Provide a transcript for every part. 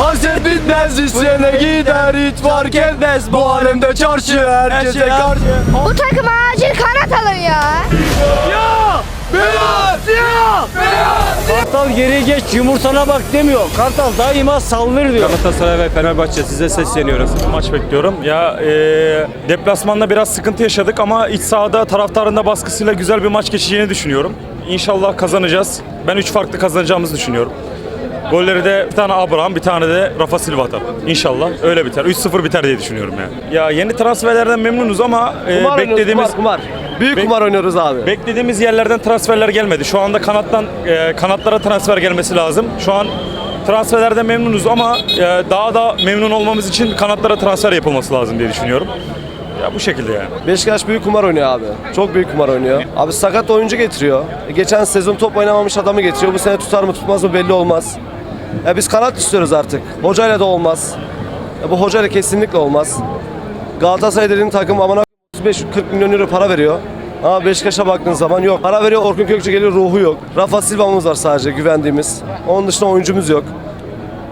Hasret bitmez üstüne gider hiç fark etmez Bu alemde çarşı herkese karşı Bu takıma acil kanat alın ya. Beyaz siyah Kartal geri geç yumurtana bak demiyor. Kartal daima saldır diyor. Galatasaray ve Fenerbahçe size sesleniyoruz. Maç bekliyorum. Ya e, deplasmanda biraz sıkıntı yaşadık ama iç sahada taraftarın da baskısıyla güzel bir maç geçeceğini düşünüyorum. İnşallah kazanacağız. Ben 3 farklı kazanacağımızı düşünüyorum. Golleri de bir tane Abraham, bir tane de Rafa Silva atar. İnşallah öyle biter. 3-0 biter diye düşünüyorum yani. Ya yeni transferlerden memnunuz ama e, Kumar oynuyoruz, beklediğimiz kumar, kumar. Büyük Bek- kumar oynuyoruz abi. Beklediğimiz yerlerden transferler gelmedi. Şu anda kanattan e, kanatlara transfer gelmesi lazım. Şu an transferlerden memnunuz ama e, daha da memnun olmamız için kanatlara transfer yapılması lazım diye düşünüyorum. Ya bu şekilde yani. Beşiktaş büyük kumar oynuyor abi. Çok büyük kumar oynuyor. Abi sakat oyuncu getiriyor. E, Geçen sezon top oynamamış adamı getiriyor. Bu sene tutar mı tutmaz mı belli olmaz. Ya biz kanat istiyoruz artık. Hocayla da olmaz. Ya bu hocayla kesinlikle olmaz. Galatasaray dediğin takım amına 35-40 milyon euro para veriyor. Ama Beşiktaş'a baktığın zaman yok. Para veriyor Orkun Kökçü geliyor ruhu yok. Rafa Silva'mız var sadece güvendiğimiz. Onun dışında oyuncumuz yok.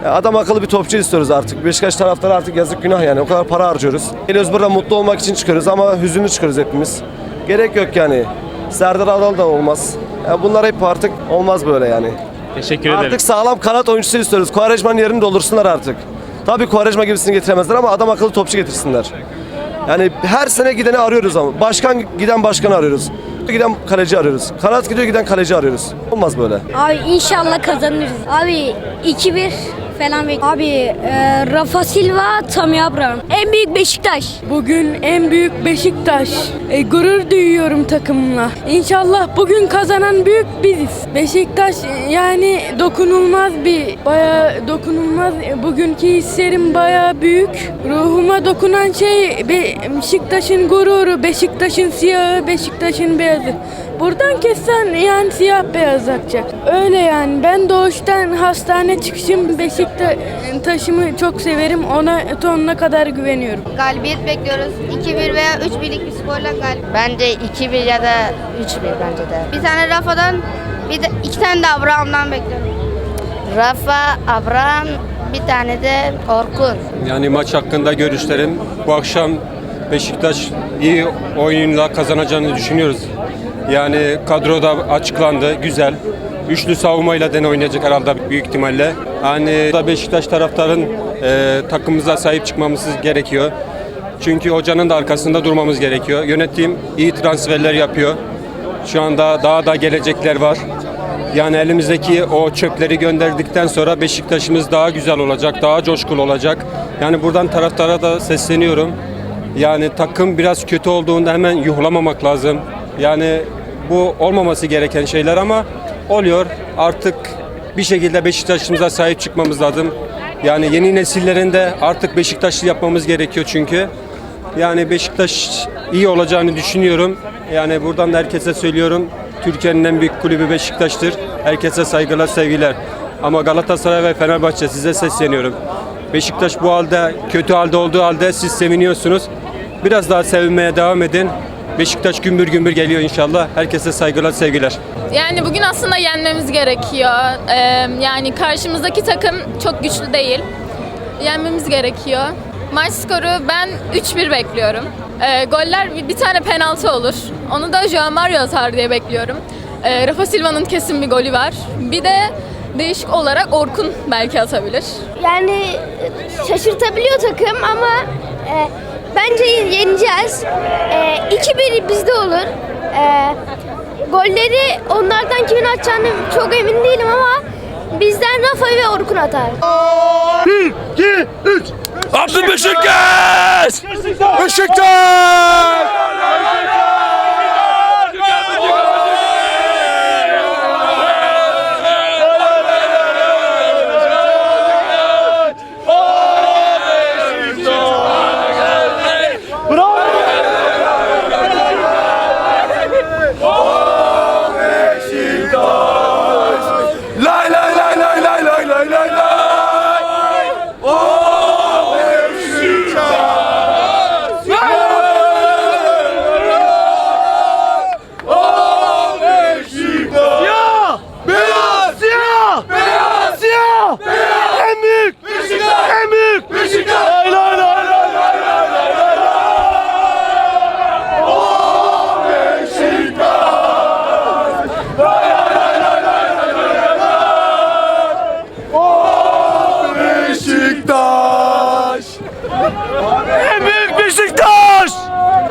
Ya adam akıllı bir topçu istiyoruz artık. Beşiktaş taraftarı artık yazık günah yani. O kadar para harcıyoruz. Geliyoruz burada mutlu olmak için çıkıyoruz ama hüzünlü çıkıyoruz hepimiz. Gerek yok yani. Serdar Adal da olmaz. Ya bunlar hep artık olmaz böyle yani. Teşekkür Artık sağlam kanat oyuncusu istiyoruz. Quaresma'nın yerini doldursunlar artık. Tabii Quaresma gibisini getiremezler ama adam akıllı topçu getirsinler. Yani her sene gideni arıyoruz ama. Başkan giden başkanı arıyoruz. Giden kaleci arıyoruz. Kanat gidiyor giden kaleci arıyoruz. Olmaz böyle. Abi inşallah kazanırız. Abi 2-1 falan bek. Abi e, Rafa Silva, Tammy Abraham. En büyük Beşiktaş. Bugün en büyük Beşiktaş. E, gurur duyuyorum takımımla. İnşallah bugün kazanan büyük biziz. Beşiktaş yani dokunulmaz bir, baya dokunulmaz. E, Bugünkü hislerim baya büyük. Ruhuma dokunan şey Be- Beşiktaş'ın gururu, Beşiktaş'ın siyahı, Beşiktaş'ın beyazı. Buradan kessen yani siyah beyaz akacak. Öyle yani. Ben doğuştan hastane çıkışım Beşiktaş'ımı çok severim. Ona sonuna kadar güveniyorum. Galibiyet bekliyoruz. 2-1 veya 3-1'lik bir skorla galip. Bence 2-1 ya da 3-1 bence de. Bir tane Rafa'dan, bir de iki tane de Abraham'dan bekliyorum. Rafa, Abraham, bir tane de Orkun. Yani maç hakkında görüşlerim bu akşam Beşiktaş iyi oyunla kazanacağını düşünüyoruz. Yani kadroda açıklandı, güzel. Üçlü savunmayla den oynayacak herhalde büyük ihtimalle. Yani da Beşiktaş taraftarın e, takımımıza sahip çıkmamız gerekiyor. Çünkü hocanın da arkasında durmamız gerekiyor. Yönetim iyi transferler yapıyor. Şu anda daha da gelecekler var. Yani elimizdeki o çöpleri gönderdikten sonra Beşiktaş'ımız daha güzel olacak, daha coşkulu olacak. Yani buradan taraftara da sesleniyorum. Yani takım biraz kötü olduğunda hemen yuhlamamak lazım. Yani bu olmaması gereken şeyler ama oluyor. Artık bir şekilde Beşiktaş'ımıza sahip çıkmamız lazım. Yani yeni nesillerin de artık Beşiktaşlı yapmamız gerekiyor çünkü. Yani Beşiktaş iyi olacağını düşünüyorum. Yani buradan da herkese söylüyorum. Türkiye'nin en büyük kulübü Beşiktaş'tır. Herkese saygılar, sevgiler. Ama Galatasaray ve Fenerbahçe size sesleniyorum. Beşiktaş bu halde, kötü halde olduğu halde siz seviniyorsunuz. Biraz daha sevinmeye devam edin. Beşiktaş gümbür gümbür geliyor inşallah. Herkese saygılar, sevgiler. Yani bugün aslında yenmemiz gerekiyor. Ee, yani karşımızdaki takım çok güçlü değil. Yenmemiz gerekiyor. Maç skoru ben 3-1 bekliyorum. Ee, goller bir, bir tane penaltı olur. Onu da Joao Mario atar diye bekliyorum. Ee, Rafa Silva'nın kesin bir golü var. Bir de değişik olarak Orkun belki atabilir. Yani şaşırtabiliyor takım ama e, bence yeneceğiz. E, 2-1 bizde olur. E, golleri onlardan kimin atacağını çok emin değilim ama bizden Rafa ve Orkun atar. Artı Beşiktaş! Beşiktaş!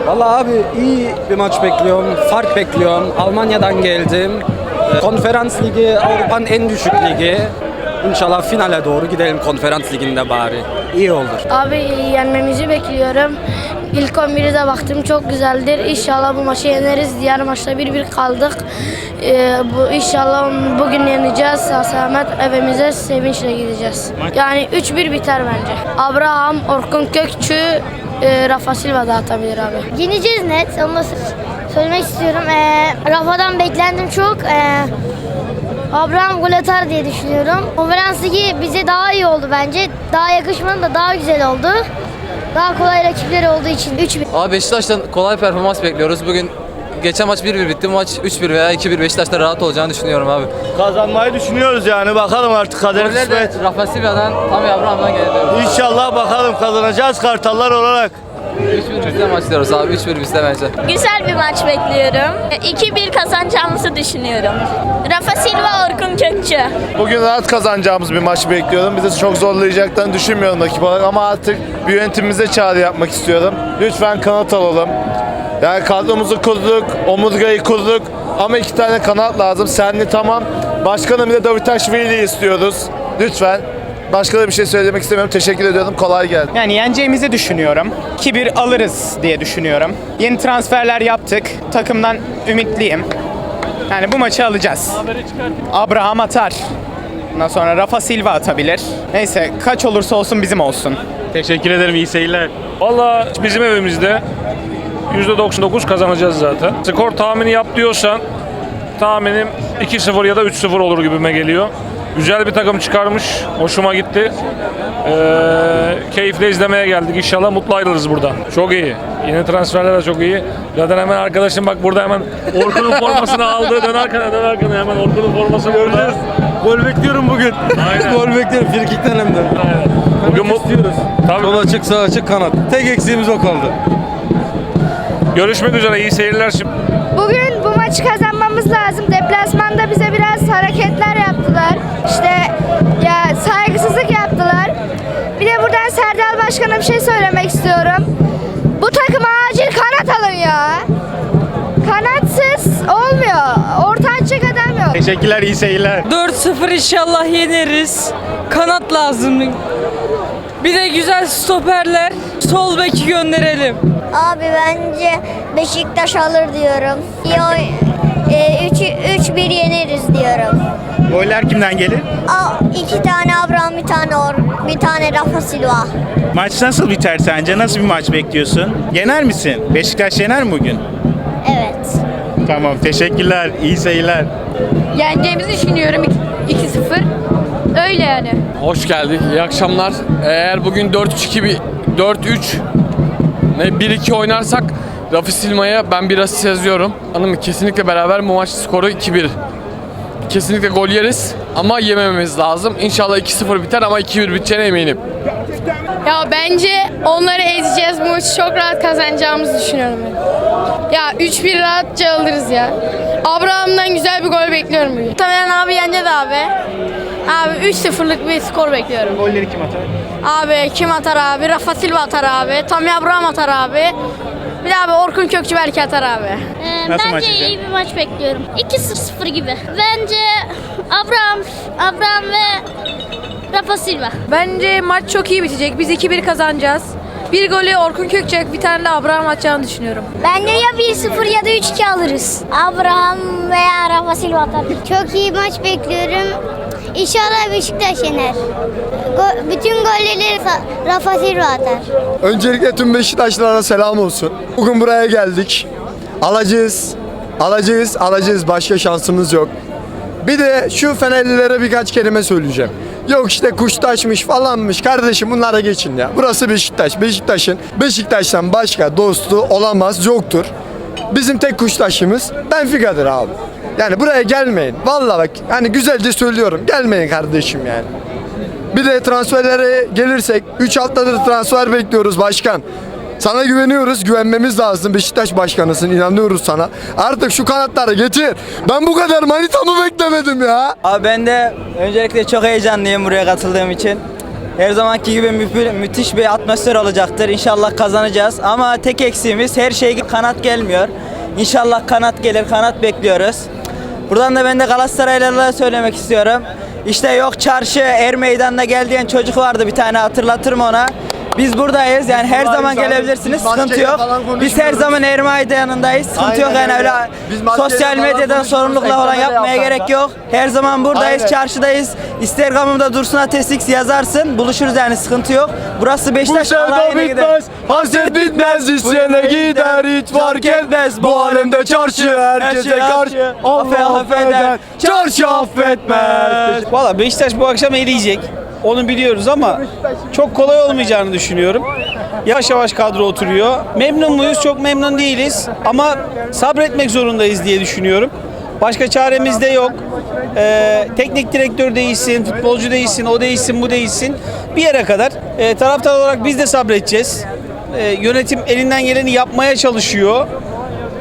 Vallahi abi iyi bir maç bekliyorum. Fark bekliyorum. Almanya'dan geldim. Ee, Konferans Ligi Avrupa'nın en düşük ligi. İnşallah finale doğru gidelim konferans liginde bari. İyi olur. Abi yenmemizi bekliyorum. İlk 11'e de baktım çok güzeldir. İnşallah bu maçı yeneriz. Diğer maçta 1-1 kaldık. Ee, bu inşallah bugün yeneceğiz. Samet evimize sevinçle gideceğiz. Yani 3-1 biter bence. Abraham, Orkun Kökçü, e, Rafa Silva da atabilir abi. Yeneceğiz net. Onu da söylemek istiyorum. Ee, Rafa'dan beklendim çok. Ee, Abraham gol atar diye düşünüyorum. Konferans Ligi bize daha iyi oldu bence. Daha yakışmadı da daha güzel oldu. Daha kolay rakipleri olduğu için 3-1. Abi Beşiktaş'tan kolay performans bekliyoruz. Bugün geçen maç 1-1 bitti. Maç 3-1 veya 2-1 Beşiktaş'ta rahat olacağını düşünüyorum abi. Kazanmayı düşünüyoruz yani. Bakalım artık kader Goller de Rafa Silva'dan, Tammy Abraham'dan geliyor. İnşallah bakalım kazanacağız kartallar olarak. 3-1 bizden maçlıyoruz abi. 3-1 bizde bence. Güzel bir maç bekliyorum. 2-1 kazanacağımızı düşünüyorum. Rafa Silva, Orkun Kökçü. Bugün rahat kazanacağımız bir maç bekliyorum. Bizi çok zorlayacaklarını düşünmüyorum rakip olarak ama artık bir yönetimimize çağrı yapmak istiyorum. Lütfen kanat alalım. Yani kadromuzu kurduk, omurgayı kurduk ama iki tane kanat lazım. Senli tamam. Başkanım bir de Davutaşvili istiyoruz. Lütfen. Başka da bir şey söylemek istemiyorum. Teşekkür ediyorum. Kolay gelsin. Yani yeneceğimizi düşünüyorum. 2-1 alırız diye düşünüyorum. Yeni transferler yaptık. Takımdan ümitliyim. Yani bu maçı alacağız. Abraham atar. Ondan sonra Rafa Silva atabilir. Neyse kaç olursa olsun bizim olsun. Teşekkür ederim. iyi seyirler. Valla bizim evimizde %99 kazanacağız zaten. Skor tahmini yap diyorsan tahminim 2-0 ya da 3-0 olur gibime geliyor. Güzel bir takım çıkarmış. Hoşuma gitti. Ee, keyifle izlemeye geldik. İnşallah mutlu ayrılırız buradan. Çok iyi. Yeni transferler de çok iyi. Zaten hemen arkadaşım bak burada hemen Orkun'un formasını aldı. Dön arkana dön arkana hemen Orkun'un formasını göreceğiz. Gol bekliyorum bugün. Aynen. Gol bekliyorum. Frikikten hem de. Bugün istiyoruz. Tabii. Sol açık sağ açık kanat. Tek eksiğimiz o kaldı. Görüşmek üzere. iyi seyirler şimdi. Bugün bu maçı kazanmamız lazım. Deplasmanda bize biraz hareketler yaptılar. İşte ya saygısızlık yaptılar. Bir de buradan Serdal Başkan'a bir şey söylemek istiyorum. Bu takım acil kanat alın ya. Kanatsız olmuyor. Orta açacak adam yok. Teşekkürler, iyi seyirler. 4-0 inşallah yeneriz. Kanat lazım. Bir de güzel stoperler. Sol beki gönderelim. Abi bence Beşiktaş alır diyorum. e, 3-1 yeneriz diyorum. Goller kimden gelir? iki tane Abraham, bir tane Or, bir tane Rafa Silva. Maç nasıl biter sence? Nasıl bir maç bekliyorsun? Yener misin? Beşiktaş yener mi bugün? Evet. Tamam, teşekkürler. iyi seyirler. Yeneceğimizi düşünüyorum 2-0. Öyle yani. Hoş geldik. İyi akşamlar. Eğer bugün 4-3-2 bir 4-3 ne 1-2 oynarsak Rafi Silma'ya ben bir asist yazıyorum. Mı? Kesinlikle beraber bu maç skoru 2-1. Kesinlikle gol yeriz ama yemememiz lazım. İnşallah 2-0 biter ama 2-1 biteceğine eminim. Ya bence onları ezeceğiz. Bu maçı çok rahat kazanacağımızı düşünüyorum ben. Ya 3-1 rahatça alırız ya. Abraham'dan güzel bir gol bekliyorum bugün. Muhtemelen abi yeneceğiz abi. Abi 3-0'lık bir skor bekliyorum. Golleri kim atar? Abi kim atar abi? Rafa Silva atar abi. Tommy Abraham atar abi. Bir de abi Orkun Kökçü belki atar abi. Nasıl maç iyi bir maç bekliyorum. 2-0 gibi. Bence Abraham, Abraham ve Rafa Silva. Bence maç çok iyi bitecek. Biz 2-1 kazanacağız. Bir golü Orkun Kökçek, bir tane de Abraham atacağını düşünüyorum. Bence ya 1-0 ya da 3-2 alırız. Abraham veya Rafa Silva atar. Çok iyi maç bekliyorum. İnşallah Beşiktaş yener. Go- bütün golleri Sa- Rafa Silva atar. Öncelikle tüm Beşiktaşlılara selam olsun. Bugün buraya geldik. Alacağız. Alacağız, alacağız. Başka şansımız yok. Bir de şu Fenerlilere birkaç kelime söyleyeceğim. Yok işte kuştaşmış falanmış. Kardeşim bunlara geçin ya. Burası Beşiktaş. Beşiktaş'ın Beşiktaş'tan başka dostu olamaz, yoktur. Bizim tek kuştaşımız Benfica'dır abi. Yani buraya gelmeyin. Vallahi bak hani güzelce söylüyorum. Gelmeyin kardeşim yani. Bir de transferlere gelirsek 3 haftadır transfer bekliyoruz başkan. Sana güveniyoruz, güvenmemiz lazım. Beşiktaş başkanısın, inanıyoruz sana. Artık şu kanatları getir. Ben bu kadar manitamı beklemedim ya. Abi ben de öncelikle çok heyecanlıyım buraya katıldığım için. Her zamanki gibi mü- müthiş bir atmosfer olacaktır. İnşallah kazanacağız. Ama tek eksiğimiz her şey kanat gelmiyor. İnşallah kanat gelir. Kanat bekliyoruz. Buradan da ben de Galatasaraylılara söylemek istiyorum. İşte yok çarşı er meydanına gel çocuk vardı bir tane hatırlatırım ona. Biz buradayız yani her zaman gelebilirsiniz sıkıntı yok. Biz her zaman er meydanındayız sıkıntı yok yani öyle sosyal medyadan sorumlulukla falan yapmaya gerek yok. Her zaman buradayız çarşıdayız. Instagram'ımda Dursun Atesix yazarsın buluşuruz yani sıkıntı yok. Burası Beşiktaş alayına gider. hasret bitmez, isyene gider, hiç fark etmez. Bu alemde çarşı herkese karşı, Allah affeder, çarşı affetmez. Valla Beşiktaş bu akşam eleyecek. Onu biliyoruz ama çok kolay olmayacağını düşünüyorum. Yavaş yavaş kadro oturuyor. Memnun muyuz? Çok memnun değiliz. Ama sabretmek zorundayız diye düşünüyorum. Başka çaremiz de yok. Ee, teknik direktör değilsin, futbolcu değilsin, o değilsin, bu değilsin. Bir yere kadar. Ee, taraftar olarak biz de sabredeceğiz. Ee, yönetim elinden geleni yapmaya çalışıyor.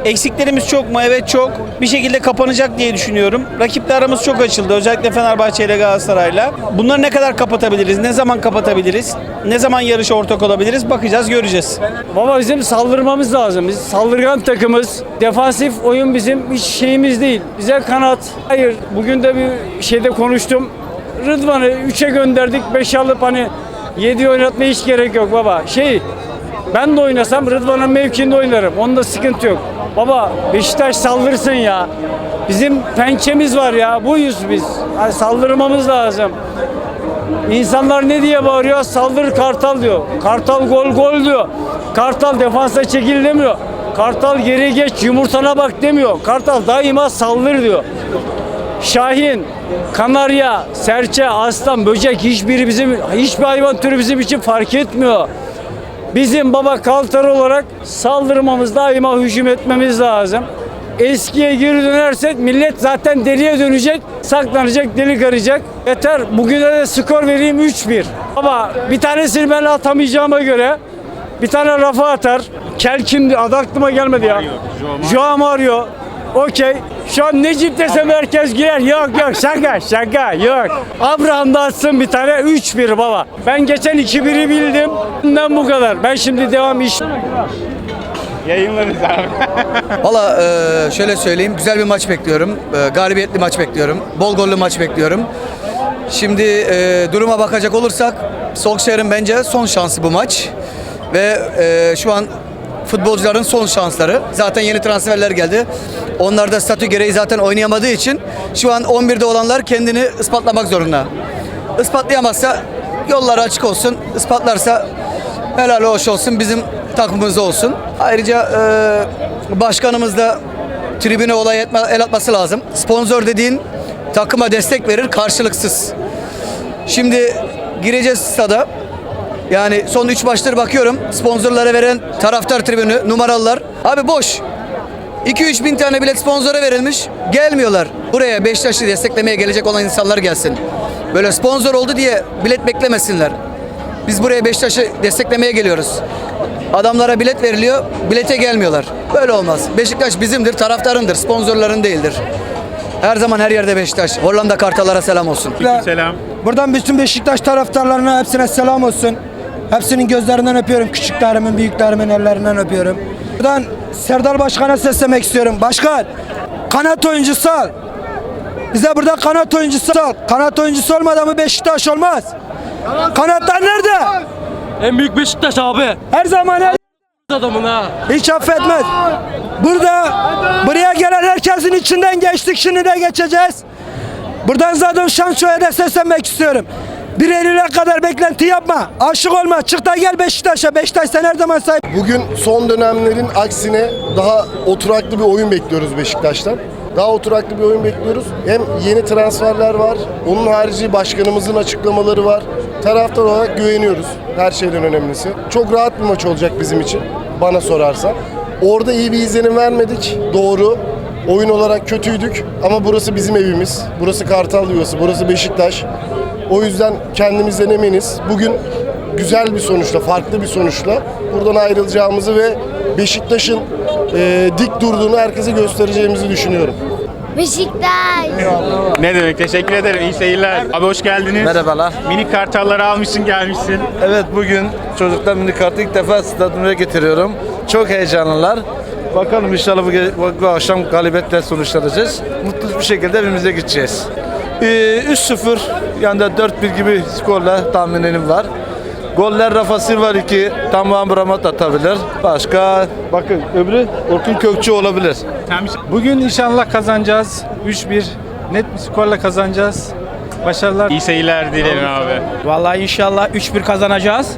Eksiklerimiz çok mu? Evet çok. Bir şekilde kapanacak diye düşünüyorum. Rakiple aramız çok açıldı. Özellikle Fenerbahçe ile Galatasaray'la. Bunları ne kadar kapatabiliriz? Ne zaman kapatabiliriz? Ne zaman yarışa ortak olabiliriz? Bakacağız, göreceğiz. Baba bizim saldırmamız lazım. Biz saldırgan takımız. Defansif oyun bizim hiç şeyimiz değil. Bize kanat. Hayır bugün de bir şeyde konuştum. Rıdvan'ı 3'e gönderdik. 5 alıp hani 7 oynatmaya hiç gerek yok baba. Şey ben de oynasam Rıdvan'ın mevkinde oynarım. Onda sıkıntı yok. Baba Beşiktaş saldırsın ya. Bizim pençemiz var ya. Buyuz biz. Yani saldırmamız lazım. İnsanlar ne diye bağırıyor? Saldır Kartal diyor. Kartal gol gol diyor. Kartal defansa çekil demiyor. Kartal geri geç yumurtana bak demiyor. Kartal daima saldır diyor. Şahin, Kanarya, Serçe, Aslan, Böcek hiçbiri bizim hiçbir hayvan türü bizim için fark etmiyor. Bizim baba kaltar olarak saldırmamız daima hücum etmemiz lazım. Eskiye geri dönersek millet zaten deliye dönecek, saklanacak, delik arayacak. Yeter bugüne de skor vereyim 3-1. Baba bir tanesini ben atamayacağıma göre bir tane rafa atar. Kel kimdi? Adı aklıma gelmedi ya. Joao Mario. Okey. Şu an Necip desem herkes girer. Yok yok şaka şaka yok. Abraham da atsın bir tane 3-1 baba. Ben geçen 2-1'i bildim. Bundan bu kadar. Ben şimdi devam iş. Yayınlarız abi. Valla e, şöyle söyleyeyim güzel bir maç bekliyorum. E, galibiyetli maç bekliyorum. Bol gollü maç bekliyorum. Şimdi e, duruma bakacak olursak Solskjaer'in bence son şansı bu maç. Ve e, şu an futbolcuların son şansları. Zaten yeni transferler geldi. Onlar da statü gereği zaten oynayamadığı için şu an 11'de olanlar kendini ispatlamak zorunda. Ispatlayamazsa yolları açık olsun. Ispatlarsa helal hoş olsun bizim takımımızda olsun. Ayrıca e, başkanımız da tribüne olay etme, el atması lazım. Sponsor dediğin takıma destek verir karşılıksız. Şimdi gireceğiz stada. Yani son 3 maçtır bakıyorum sponsorlara veren taraftar tribünü numaralılar. Abi boş. 2-3 bin tane bilet sponsora verilmiş. Gelmiyorlar. Buraya Beşiktaş'ı desteklemeye gelecek olan insanlar gelsin. Böyle sponsor oldu diye bilet beklemesinler. Biz buraya Beşiktaş'ı desteklemeye geliyoruz. Adamlara bilet veriliyor, bilete gelmiyorlar. Böyle olmaz. Beşiktaş bizimdir, taraftarındır, sponsorların değildir. Her zaman her yerde Beşiktaş. Hollanda Kartallara selam olsun. Selam. Buradan bütün Beşiktaş taraftarlarına hepsine selam olsun. Hepsinin gözlerinden öpüyorum. Küçüklerimin, büyüklerimin ellerinden öpüyorum. Buradan Serdar Başkan'a seslemek istiyorum. Başkan, kanat oyuncusu al. Bize burada kanat oyuncusu al. Kanat oyuncusu olmadan mı Beşiktaş olmaz? Kanatlar nerede? En büyük Beşiktaş abi. Her zaman her Adamın ha. hiç affetmez. Burada buraya gelen herkesin içinden geçtik şimdi de geçeceğiz. Buradan zaten Şanço'ya da seslenmek istiyorum. Bir Eylül'e kadar beklenti yapma. Aşık olma. Çık da gel Beşiktaş'a. Beşiktaş sen her zaman sahip. Bugün son dönemlerin aksine daha oturaklı bir oyun bekliyoruz Beşiktaş'tan. Daha oturaklı bir oyun bekliyoruz. Hem yeni transferler var, onun harici başkanımızın açıklamaları var. Taraftar olarak güveniyoruz her şeyden önemlisi. Çok rahat bir maç olacak bizim için bana sorarsan. Orada iyi bir izlenim vermedik, doğru. Oyun olarak kötüydük ama burası bizim evimiz. Burası Kartal Yuvası, burası Beşiktaş. O yüzden kendimizden eminiz. Bugün güzel bir sonuçla, farklı bir sonuçla buradan ayrılacağımızı ve Beşiktaş'ın e, dik durduğunu herkese göstereceğimizi düşünüyorum. Beşiktaş. Ne demek teşekkür ederim. İyi seyirler. Abi hoş geldiniz. Merhabalar. Minik kartalları almışsın gelmişsin. Evet bugün çocuklar mini kartı ilk defa stadyuma getiriyorum. Çok heyecanlılar. Bakalım inşallah bu- bu akşam galibiyetle sonuçlanacağız. Mutlu bir şekilde evimize gideceğiz. Ee, 3-0 yani da 4-1 gibi skorla tahminim var. Goller Rafa Silva 2, tamam Ramat atabilir. Başka bakın öbürü Orkun Kökçü olabilir. Bugün inşallah kazanacağız. 3-1 net bir skorla kazanacağız. Başarılar. İyi seyirler dilerim abi. Vallahi inşallah 3-1 kazanacağız.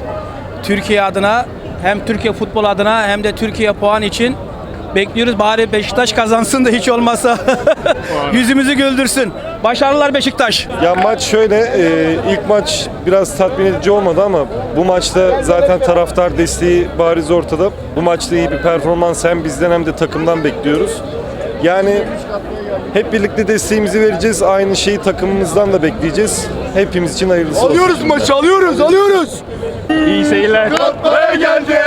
Türkiye adına hem Türkiye futbol adına hem de Türkiye puan için bekliyoruz. Bari Beşiktaş kazansın da hiç olmazsa yüzümüzü güldürsün. Başarılar Beşiktaş. Ya maç şöyle, e, ilk maç biraz tatmin edici olmadı ama bu maçta zaten taraftar desteği bariz ortada. Bu maçta iyi bir performans hem bizden hem de takımdan bekliyoruz. Yani hep birlikte desteğimizi vereceğiz. Aynı şeyi takımımızdan da bekleyeceğiz. Hepimiz için hayırlısı olsun. Alıyoruz maçı alıyoruz alıyoruz. İyi seyirler. Atmaya geldik.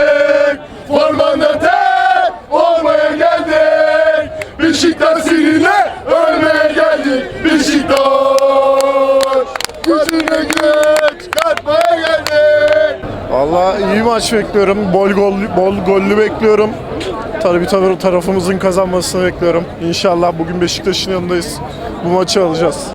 Formanda ter olmaya geldik. Beşiktaş seninle ölmeye geldik. Beşiktaş gücüne güç katmaya geldik. Valla iyi maç bekliyorum. Bol gol bol gollü bekliyorum. Tabii tarafımızın kazanmasını bekliyorum. İnşallah bugün Beşiktaş'ın yanındayız. Bu maçı alacağız.